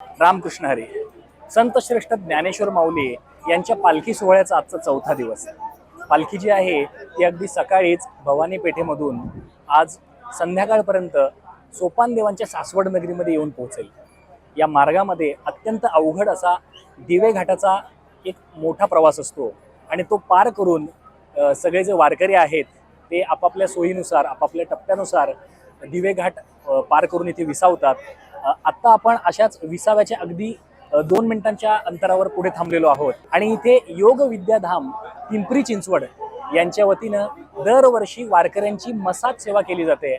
रामकृष्ण हरी संत श्रेष्ठ ज्ञानेश्वर माऊली यांच्या पालखी सोहळ्याचा आजचा चौथा दिवस. पालखी जी आहे ती अगदी सकाळीच भवानी पेठेमधून आज संध्याकाळपर्यंत सोपानदेवांच्या सासवड नगरीमध्ये येऊन पोहोचेल. या मार्गामध्ये अत्यंत अवघड असा दिवे घाटाचा एक मोठा प्रवास असतो आणि तो पार करून सगळे जे वारकरी आहेत ते आपापल्या सोयीनुसार आपापल्या टप्प्यानुसार दिवे घाट पार करून इथे विसावतात. आत्ता आपण अशाच विसाव्याच्या अगदी दोन मिनिटांच्या अंतरावर पुढे थांबलेलो आहोत. आणि इथे योग विद्याधाम पिंपरी चिंचवड यांच्या वतीनं दरवर्षी वारकऱ्यांची मसाज सेवा केली जाते.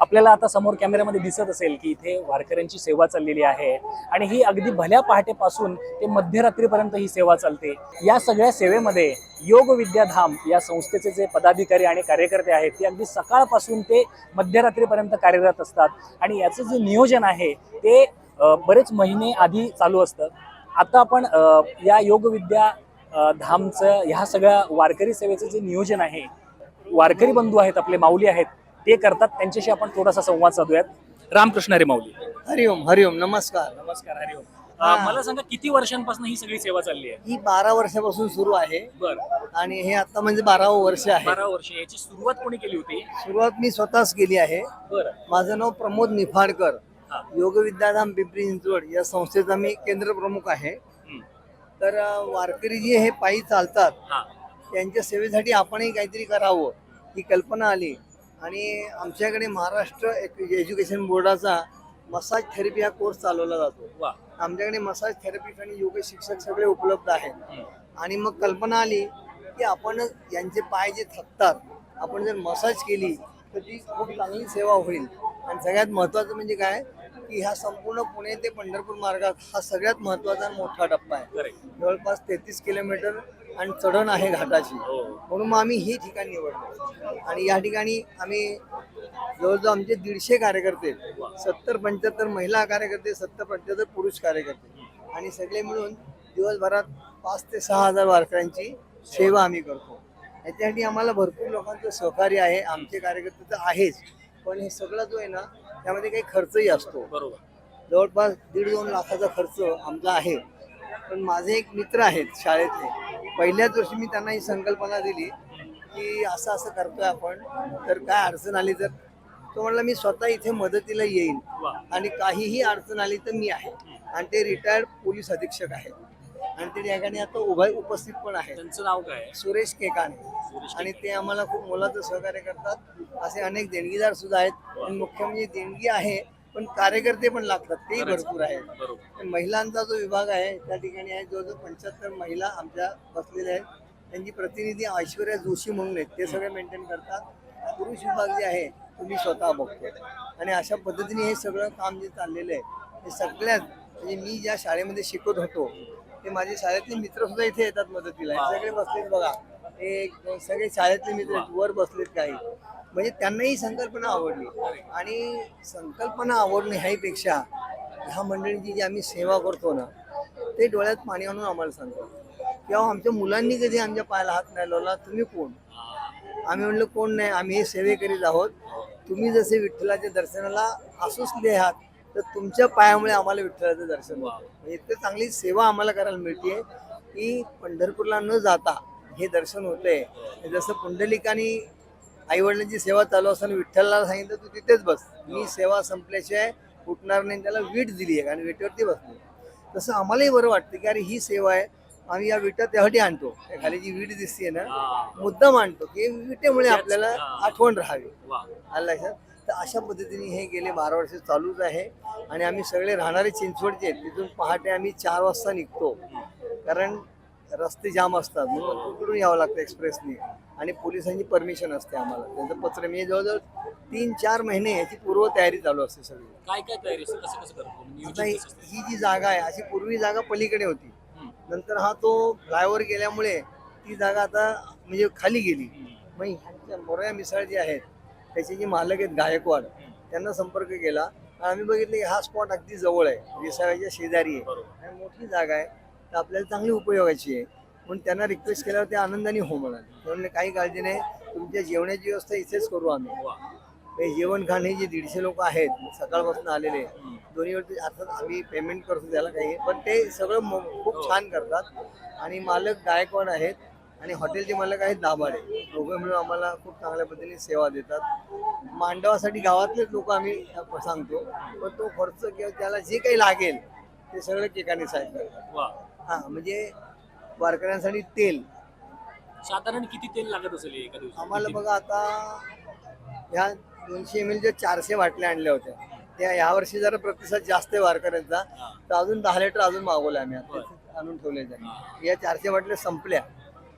आपल्याला आता समोर कॅमेऱ्यामध्ये दिसत असेल की इथे वारकऱ्यांची सेवा चाललेली आहे. आणि ही अगदी भल्या पहाटेपासून ते मध्यरात्रीपर्यंत ही सेवा चालते. या सगळ्या सेवेमध्ये योग विद्याधाम या संस्थेचे जे पदाधिकारी आणि कार्यकर्ते आहेत ते अगदी सकाळपासून ते मध्यरात्रीपर्यंत कार्यरत असतात. आणि याचं जे नियोजन आहे ते बरेच महिने आधी चालू असतं. आता आपण या योगविद्या धामचं ह्या सगळ्या वारकरी सेवेचं जे नियोजन आहे वारकरी बंधू आहेत आपले माऊली आहेत ते करतात. त्यांच्याशी आपण थोडासा संवाद साधूयात. रामकृष्ण हरी माऊली. हरिओम हरिओम नमस्कार. नमस्कार हरिओम हा. मला सांगा किती वर्षांपासून ही सगळी सेवा चालली आहे? ही बारा वर्षापासून सुरू आहे. बर. आणि हे आता म्हणजे बारावं वर्ष आहे. बारा वर्ष. याची सुरुवात कोणी केली होती? सुरुवात मी स्वतःच केली आहे. बर. माझं नाव प्रमोद निफाडकर. हा. योग विद्याधाम पिंपरी चिंचवड या संस्थेचा मी केंद्र प्रमुख आहे. तर अं, वारकरी जे हे पायी चालतात हा. त्यांच्या सेवेसाठी आपणही काहीतरी करावं ही कल्पना आली. आणि आमच्याकडे महाराष्ट्र एक- एज्युकेशन बोर्डाचा मसाज थेरपी हा कोर्स चालवला जातो. आमच्याकडे मसाज थेरपिस्ट आणि योग शिक्षक सगळे उपलब्ध आहेत. आणि मग कल्पना आली की आपण यांचे पाय जे थकतात आपण जर मसाज केली तर ती खूप चांगली सेवा होईल. आणि सगळ्यात महत्त्वाचं म्हणजे काय? की हा संपूर्ण पुणे ते पंढरपूर मार्गात हा सगळ्यात महत्त्वाचा मोठा टप्पा आहे. जवळपास तेहतीस किलोमीटर आणि चढण आहे घाटाची. हो. म्हणून मग आम्ही हे ठिकाण निवडलं. आणि या ठिकाणी आम्ही जवळजवळ आमचे दीडशे कार्यकर्ते सत्तर पंच्याहत्तर महिला कार्यकर्ते सत्तर पंच्याहत्तर पुरुष कार्यकर्ते आणि सगळे मिळून दिवसभरात पाच ते सहा हजार वारकऱ्यांची सेवा आम्ही करतो. याच्यासाठी आम्हाला भरपूर लोकांचं सहकार्य आहे. आमचे कार्यकर्ते तर आहेच. पण हे सगळं जो आहे ना त्यामध्ये काही खर्चही असतो. बरोबर. जवळपास दीड दोन लाखाचा खर्च आमचा आहे. पण माझे एक मित्र आहेत शाळेतले. पहिल्याच वर्षी मी त्यांना ही संकल्पना दिली की असं असं करतोय आपण तर काय अडचण आली तर तो म्हणला मी स्वतः इथे मदतीला येईन आणि काहीही अडचण आली तर मी आहे. आणि ते रिटायर्ड पोलीस अधीक्षक आहेत. आणि ते ठिकाणी आता उभा उपस्थित पण आहेत. त्यांचं नाव काय आहे? सुरेश केकाने. आणि ते आम्हाला खूप मोलाचं सहकार्य करतात. असे अनेक देणगीदार सुद्धा आहेत. मुख्य म्हणजे देणगी आहे पण कार्यकर्ते पण लागतात तेही. भरपूर आहेत. महिलांचा जो विभाग आहे त्या ठिकाणी आहे जवळजवळ पंच्याहत्तर महिला आमच्या बसलेल्या आहेत त्यांची प्रतिनिधी ऐश्वर्या जोशी म्हणून आहेत ते सगळे मेंटेन करतात. पुरुष विभाग जे आहे तो मी स्वतः बघतो आणि अशा पद्धतीने हे सगळं काम जे चाललेलं आहे हे सगळ्यात म्हणजे मी ज्या शाळेमध्ये शिकत होतो ते माझे शाळेतले मित्र सुद्धा इथे येतात मदतीला. सगळे बसलेत बघा. हे सगळे शाळेतले मित्र वर बसलेत काही. म्हणजे त्यांनाही संकल्पना आवडली. आणि संकल्पना आवडणे ह्यापेक्षा ह्या मंडळीची जी आम्ही सेवा करतो ना ते डोळ्यात पाणी आणून आम्हाला सांगतात. किंवा आमच्या मुलांनी कधी आमच्या पायाला हात नाही लावला तुम्ही कोण? आम्ही म्हणलं कोण नाही आम्ही हे सेवे करीत आहोत. तुम्ही जसे विठ्ठलाच्या दर्शनाला आसुसले आहात तर तुमच्या पायामुळे आम्हाला विठ्ठलाचं दर्शन होतं म्हणजे इतकं चांगली सेवा आम्हाला करायला मिळते की पंढरपूरला न जाता हे दर्शन होतंय. जसं पुंडलिकानी आई वडिलांची सेवा चालू असताना विठ्ठलाला सांगितलं तू तिथेच बस. मी सेवा संपल्याशिवाय उठणार नाही. त्याला वीट दिली आहे आणि विटेवरती बसली. तसं आम्हालाही बरं वाटतं की अरे ही सेवा आहे. आम्ही या विटा त्यासाठी आणतो. खाली जी वीट दिसते ना. मुद्दाम आणतो की विटेमुळे आपल्याला. आठवण राहावी. आलं लक्षात? तर अशा पद्धतीने हे गेले बारा वर्ष चालूच आहे. आणि आम्ही सगळे राहणारे चिंचवडचे आहेत. तिथून पहाटे आम्ही चार वाजता निघतो. कारण रस्ते जाम असतात. म्हणून तिकडून यावं लागतं एक्सप्रेसने? आणि पोलिसांची परमिशन असते आम्हाला. त्यांचं पत्र मी जवळजवळ तीन चार महिने याची पूर्व तयारी चालू असते सगळी. काय काय तयारी असते? कसं कसं करतो आता नियोजन ही कसं असतं? ही जी जागा आहे अशी पूर्वी जागा पलीकडे होती. हम्म. नंतर हा तो फ्लायओव्हर गेल्यामुळे ती जागा आता म्हणजे खाली गेली. मग ह्यांच्या मोरया मिसळ जे आहेत त्याचे जे मालक आहेत गायकवाड त्यांना संपर्क केला. आणि आम्ही बघितलं की हा स्पॉट अगदी जवळ आहे विसाव्याच्या शेजारी आहे. बरोबर. आणि मोठी जागा आहे तर आपल्याला चांगली उपयोगाची आहे. म्हणून त्यांना रिक्वेस्ट केल्यावर ते आनंदाने हो म्हणाले. ते म्हणले काही काळजी नाही. तुमच्या जेवणाची व्यवस्था इथेच करू आम्ही. हे जेवण खाण हे जे दीडशे लोक आहेत सकाळपासून आलेले दोन्ही वेळची अर्थात आम्ही पेमेंट करतो त्याला काही. पण ते सगळं खूप छान करतात. आणि मालक गायकवाड आहेत आणि हॉटेलचे मालक आहेत दाभाडे. दोघं मिळून आम्हाला खूप चांगल्या पद्धतीने सेवा देतात. मांडवासाठी गावातलेच लोक आम्ही सांगतो पण तो खर्च किंवा त्याला जे काही लागेल ते सगळं केकाने साहेब करतात. हा म्हणजे वारकऱ्यांसाठी तेल. साधारण किती तेल लागत असेल एका दिवसात? आम्हाला बघा आता ह्या दोनशे एम एलच्या चारशे बाटल्या आणल्या होत्या त्या ह्या वर्षी जरा प्रतिसाद जास्त आहे वारकऱ्यांचा. तर अजून दहा लिटर अजून मागवलं आम्ही. आता. आणून ठेवले या चारशे बाटल्या संपल्या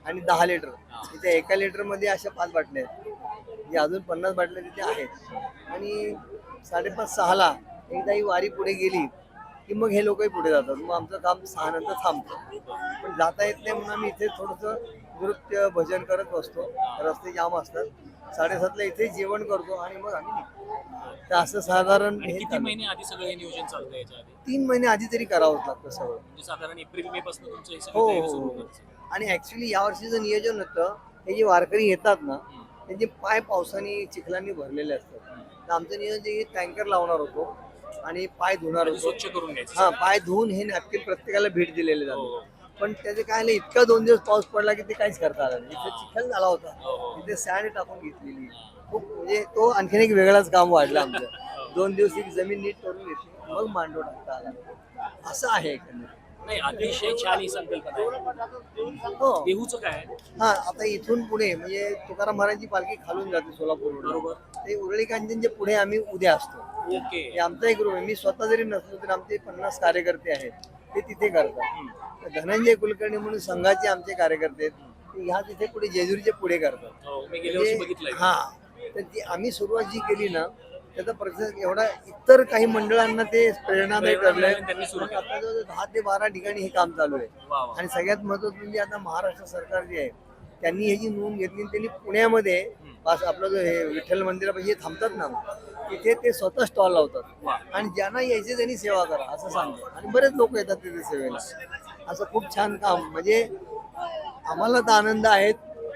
आणि दहा लिटर. तिथे एका लिटरमध्ये अशा पाच बाटल्या आहेत. या अजून पन्नास बाटल्या तिथे आहेत. आणि साडेपाच सहाला एकदा ही वारी पुढे गेली की मग हे लोकही पुढे जातात. मग आमचं काम सहा नंतर थांबतं. पण जाता येत नाही म्हणून आम्ही इथे थोडंसं नृत्य भजन करत बसतो. रस्ते जाम असतात. साडेसातला इथे जेवण करतो आणि मग आम्ही तर असं साधारण किती. महिने आधी सगळं हे नियोजन चालतं याच्या आधी? तीन महिने आधी तरी करावंच लागतं सगळं. म्हणजे साधारण एप्रिल मे पासून तुमचं हे हो तयारी हो, सुरू हो. आणि ऍक्च्युली या वर्षीचं नियोजन होतं. हे जे वारकरी येतात ना त्यांचे पाय पावसाने चिखलांनी भरलेले असतात. तर आमचं नियोजन की टँकर लावणार होतो. आणि पाय धुणार होतो. स्वच्छ करून घ्यायचं. हा पाय धुवून हे नॅपकिन प्रत्येकाला भेट दिलेले हो, जाते. हो. पण त्याचे काय झालं इतका दोन दिवस पाऊस पडला की ते काहीच करता आलं नाही. इथे चिखल झाला हो, होता. हो. तिथे सॅड टाकून घेतलेली. खूप म्हणजे तो आणखीन एक वेगळाच काम वाढलं आमचं. दोन दिवस एक जमीन नीट करून घेतली मग मांडव टाकता आला. असं आहे एकंदरीत. नाही अतिशय छान ही संकल्पना आहे. हो. देहूचं काय हा आता इथून पुढे म्हणजे तुकाराम महाराजांची पालखी खालून जाते सोलापूर बरोबर. ते उरळी कांचनच्या पुढे आम्ही उद्या असतो. ओके. हे आमचा एक ग्रुप आहे. मी स्वतः जरी नसलो तरी आमचे पन्नास कार्यकर्ते आहेत. ते तिथे करतात. धनंजय कुलकर्णी म्हणून संघाचे आमचे कार्यकर्ते आहेत. ते ह्या तिथे पुढे जेजुरीच्या पुढे करतात. हो मी गेल्या वर्षी म्हणजे- बघितलंय. हा. तर ती आम्ही सुरुवात जी केली ना त्याचा प्रतिसाद एवढा इतर काही मंडळांना ते प्रेरणादायी प्रेरणा ठरलंय. मिळाली, त्यांनी सुरू केलं. आता जवळजवळ दहा ते बारा ठिकाणी हे काम चालू आहे. वा वा. आणि सगळ्यात महत्वाचं म्हणजे आता महाराष्ट्र सरकार जे आहे त्यांनी ह्याची नोंद घेतली आणि त्यांनी पुण्यामध्ये पास आपलं जो हे विठ्ठल मंदिरापाशी जे थांबतात ना. तिथे ते स्वतः स्टॉल लावतात. आणि ज्यांना यायचे त्यांनी सेवा करा असं सांगतात. आणि बरेच लोक येतात तिथे सेवेला. असं खूप छान काम. म्हणजे आम्हाला तर आनंद आहे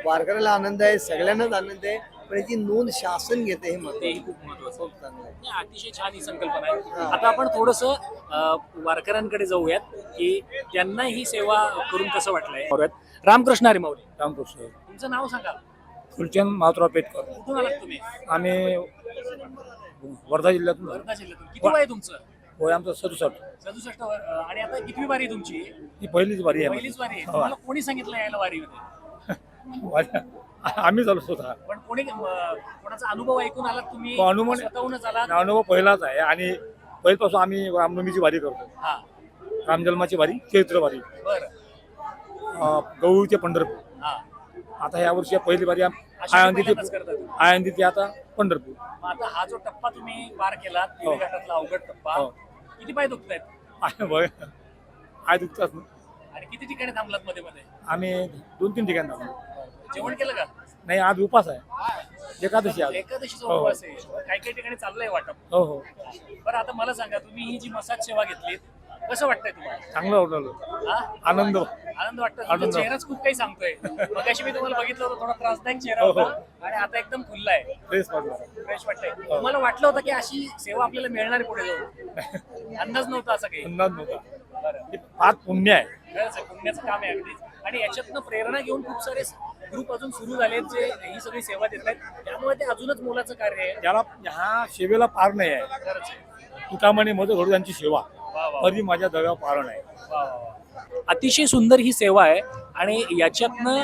वारकऱ्याला आनंद आहे सगळ्यांनाच आनंद आहे पण याची नोंद शासन घेते हे तेही खूप महत्वाचं नाही, अतिशय छान ही संकल्पना आहे. आता आपण थोडस वारकऱ्यांकडे जाऊयात की त्यांना ही सेवा करून कसं वाटलंय. रामकृष्ण हरी माऊली. रामकृष्ण. तुमचं नाव सांगा. फुलचंद माधुराव पेटकर. कुठून आलात तुम्ही? आम्ही वर्धा जिल्ह्यातून वर्धा जिल्ह्यातून. किती वय आहे तुमचं? होय आमचं सदुसष्ट. सदुसष्ट वर- आणि आता कितवी वारी आहे तुमची? ही पहिलीच वारी आहे. पहिलीच वारी आहे. हो. तुम्हाला कोणी सांगितलं यायला वारीमध्ये? वारी- आम्ही चालू स्वतः. पण कोणी कोणाचा अनुभव ऐकून आलात तुम्ही? हो, अनुभव- स्वतःहूनच आलात? अनुभव पहिलाच आहे. आणि पहिल्यापासून आम्ही रामनवमीची वारी करतो. हा. रामजन्माची वारी चैत्र वारी. बर. अं, गौरी ते पंढरपूर. हा. आता ह्या वर्षी पहिली वारी आम- अशी आळंदी ते पहिल्यांदाच करता तुम्ही. आळंदी ते आता पंढरपूर. मग आता हा जो टप्पा तुम्ही पार केला हो. घाटातला अवघड टप्पा हो. किती पाय दुखत आहेत आहे होय आहे दुखतात आणि किती ठिकाणी थांबलात मध्ये मध्ये? आम्ही दोन तीन ठिकाणी थांबलो. जेवण केलं का? नाही आज उपास आहे. एकादशी आज. एकादशीचा हो. उपवास आहे. काही काही ठिकाणी चाललंय वाटप. हो हो. बरं आता मला सांगा तुम्ही ही जी मसाज सेवा घेतली कसं वाटतंय तुम्हाला? चांगलं वाटलं. हा? आनंद. आनंद वाटतो. तुमचा आनंद. चेहराच खूप काही सांगतोय. मगाशी मी तुम्हाला बघितलं होतं थोडा त्रासदायक चेहरा हो, हो. होता आणि आता एकदम खुल्ला आहे फ्रेश वाटलं. फ्रेश वाटतंय. तुम्हाला वाटलं होतं की अशी सेवा आपल्याला मिळणार आहे पुढे जाऊन? अंदाज नव्हता असं काही. अंदाज नव्हता. बरं. हे फार पुण्य आहे. खरंच आहे पुण्याचं काम आहे अगदीच. आणि याच्यातनं प्रेरणा घेऊन खूप सारे ग्रुप अजून सुरू झालेत जे ही सगळी सेवा देत आहेत. त्यामुळे ते अजूनच मोलाचं कार्य आहे. त्याला ह्या सेवेला पार नाही आहे. खरंच आहे. तुकामणी मध्ये घडू त्यांची सेवा. तरी माझ्या दव्या पार नाही. वा वा वा. अतिशय सुंदर ही सेवा आहे आणि याच्यातनं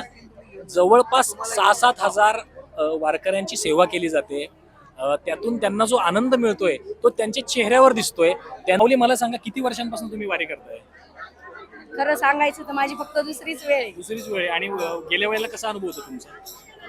जवळपास सहा सात हजार वारकऱ्यांची सेवा केली जाते. त्यातून त्यांना जो आनंद मिळतोय तो त्यांच्या चेहऱ्यावर दिसतोय. त्यामुळे मला सांगा किती वर्षांपासून तुम्ही वारी करताय? खरं सांगायचं तर माझी फक्त दुसरीच वेळ आहे. दुसरीच वेळ आहे आणि गेल्या वेळेला कसा अनुभव होता तुमचा?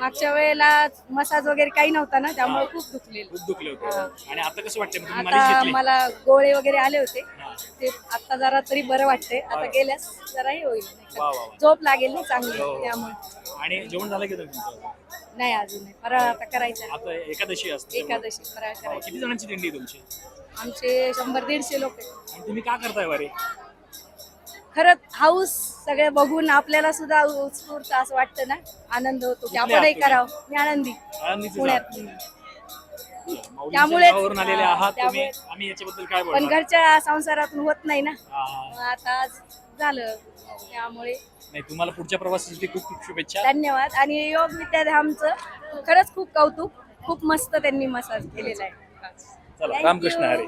मागच्या वेळेला मसाज वगैरे काही नव्हता ना त्यामुळे खूप दुखलेलं. खूप दुखले होते. हा. आणि आता कसं वाटतंय? मालिश आता घेतली? मला गोळे वगैरे आले होते. हा. ते आता जरा तरी बरं वाटते आता गेल्यास जराही होईल. वा, वा, वा. झोप लागेल ना चांगली हो, हो. त्यामुळे. आणि जेवण झालं की नाही तुमचं? नाही अजून नाही. फराळ आता करायचं. आता एकादशी असते एकादशी फराळ हो, करायचं किती जणांची दिंडी आहे तुमची? आमचे शंभर दीडशे लोक आहेत. आणि तुम्ही का करताय वारी? खरंच हाऊस सगळे बघून आपल्याला सुद्धा उत्स्फूर्त असं वाटतं ना? आनंद होतो की आपणही? करावं? मी आनंदी. पुण्यात. जा. माऊलींच्या त्यामुळेच- गावावरून आलेले आहात तुम्ही. त्यामुळे- आम्ही याच्याबद्दल काय पण बोलणार? घरच्या संसारातून होत नाही ना? हा. मग आता आज झालं. त्यामुळे नाही तुम्हाला पुढच्या प्रवासासाठी खूप खूप शुभेच्छा. धन्यवाद. आणि योग विद्याधामचं खरंच खूप कौतुक खूप मस्त त्यांनी मसाज केलेला आहे. रामकृष्ण. हरे.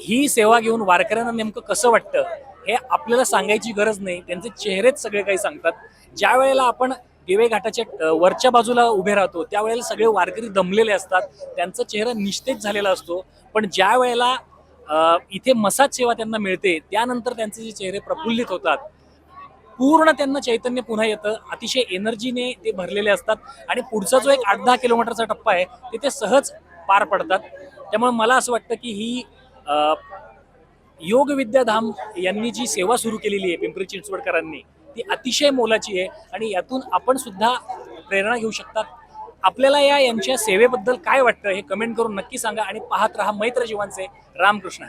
ही सेवा घेऊन वारकऱ्यांना नेमकं कसं वाटतं हे आपल्याला सांगायची गरज नाही. त्यांचे चेहरेच सगळे काही सांगतात. ज्या वेळेला आपण दिवे घाटाच्या वरच्या बाजूला उभे राहतो त्यावेळेला सगळे वारकरी दमलेले असतात. त्यांचा चेहरा निश्चित झालेला असतो. पण ज्या वेळेला इथे मसाज सेवा त्यांना मिळते त्यानंतर त्यांचे जे चेहरे प्रफुल्लित होतात. पूर्ण त्यांना चैतन्य पुन्हा येतं. अतिशय एनर्जीने ते भरलेले असतात. आणि पुढचा जो एक आठ दहा किलोमीटरचा टप्पा आहे ते ते सहज पार पडतात. त्यामुळे मला असं वाटतं की ही योग विद्याधाम यांनी जी सेवा सुरू केलेली आहे पिंपरी चिंचवडकरांनी ती अतिशय मोलाची आहे आणि यातून आपण सुद्धा प्रेरणा घेऊ शकतात. आपल्याला या यांच्या सेवेबद्दल काय वाटतं हे कमेंट करून नक्की सांगा आणि पाहत राहा मैत्र जीवांचे रामकृष्ण.